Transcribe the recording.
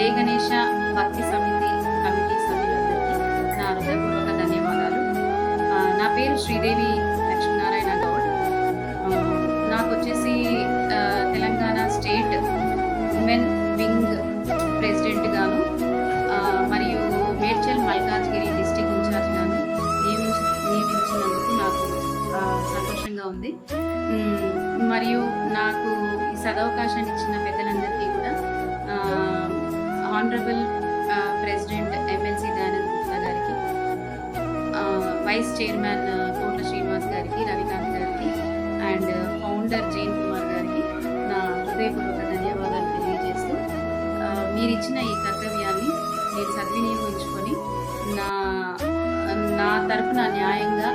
జై గణేష భక్తి సమితి కమిటీ సభ్యులందరికీ నా హృదయపూర్వక ధన్యవాదాలు. నా పేరు శ్రీదేవి లక్ష్మీనారాయణ గౌడ్. నాకు వచ్చేసి Telangana state women wing president గాను మరియు మేడ్చల్ మల్కాజ్గిరి డిస్టిక్ ఇన్ఛార్జ్ గాను నియమించినందుకు నాకు సంతోషంగా ఉంది. మరియు నాకు ఈ సదవకాశాన్ని ఇచ్చిన పెద్దల honourable president MLC Dayanand Gupta గారికి వైస్ చైర్మన్ కోట్ల శ్రీనివాస్ గారికి రవికాంత్ గారికి and founder uh, Jain Kumar గారికి నా హృదయపూర్వక ధన్యవాదాలు తెలియజేస్తూ uh, మీరు ఇచ్చిన ఈ కర్తవ్యాన్ని నేను సద్వినియోగించుకొని నా నా తరపున న్యాయంగా